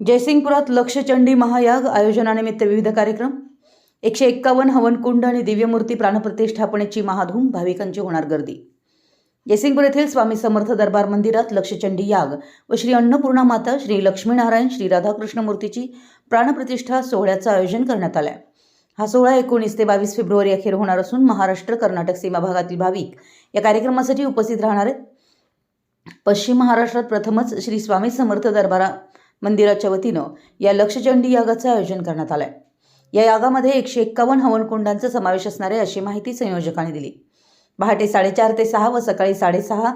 जयसिंगपुरात लक्षचंडी महायाग आयोजनानिमित्त विविध कार्यक्रम एकशे एक्कावन्न हवनकुंड आणि दिव्यमूर्ती प्राणप्रतिष्ठापनेची महाधूम भाविकांची होणार गर्दी. जयसिंगपूर येथील स्वामी समर्थ दरबार मंदिरात लक्षचंडी याग व श्री अन्नपूर्णा माता श्री लक्ष्मीनारायण श्री राधाकृष्ण मूर्तीची प्राणप्रतिष्ठा सोहळ्याचं आयोजन करण्यात आलं आहे हा सोहळा एकोणीस ते बावीस फेब्रुवारी अखेर होणार असून महाराष्ट्र कर्नाटक सीमा भागातील भाविक या कार्यक्रमासाठी उपस्थित राहणार आहेत. पश्चिम महाराष्ट्रात प्रथमच श्री स्वामी समर्थ दरबारा मंदिराच्या वतीनं या लक्षचंडी यागाचं आयोजन करण्यात आलं आहे या यागामध्ये एकशे एक्कावन्न हवनकुंडांचा समावेश असणार आहे अशी माहिती संयोजकांनी दिली. पहाटे साडेचार ते सहा व सकाळी साडेसहा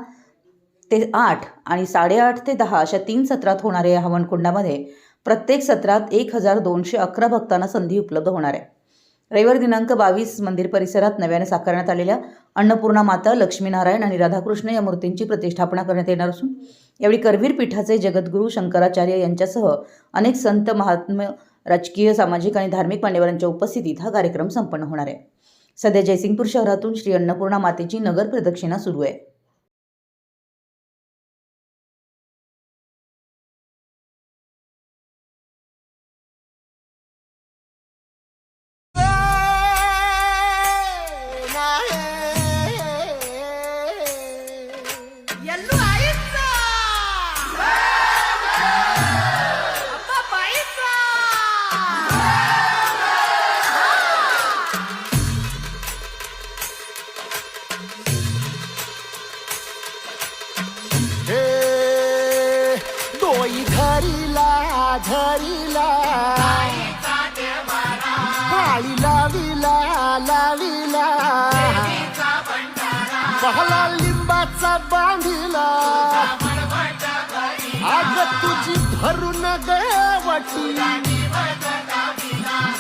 ते आठ आणि साडेआठ ते दहा अशा तीन सत्रात होणाऱ्या या हवनकुंडामध्ये प्रत्येक सत्रात एक हजार दोनशे अकरा भक्तांना संधी उपलब्ध होणार आहे. रविवार दिनांक बावीस मंदिर परिसरात नव्याने साकारण्यात आलेल्या अन्नपूर्णा माता लक्ष्मीनारायण आणि राधाकृष्ण या मूर्तींची प्रतिष्ठापना करण्यात येणार असून यावेळी करवीर पीठाचे जगद्गुरू शंकराचार्य यांच्यासह अनेक संत महात्म्य राजकीय सामाजिक आणि धार्मिक मान्यवरांच्या उपस्थितीत हा कार्यक्रम संपन्न होणार आहे. सध्या जयसिंगपूर शहरातून श्री अन्नपूर्णा मातेची नगर प्रदक्षिणा सुरू आहे. धरिला धरिला. पाळी लाविला लाविला. पहला लिंबाचा बांधिला. आग तुझी धरून गवटी.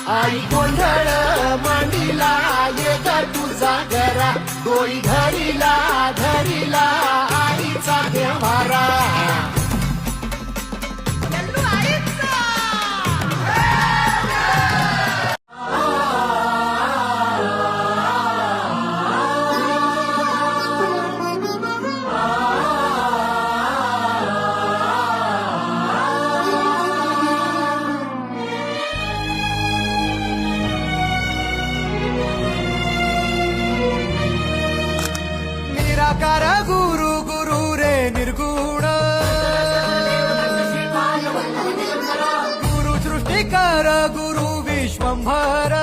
आई गोंधळ मांडिला ये तुझा घरा डोई धरीला धरीला. आईचा घ्या. निराकार गुरु गुरु रे निर्गुण गुरु सृष्टिकार गुरु विश्वंभर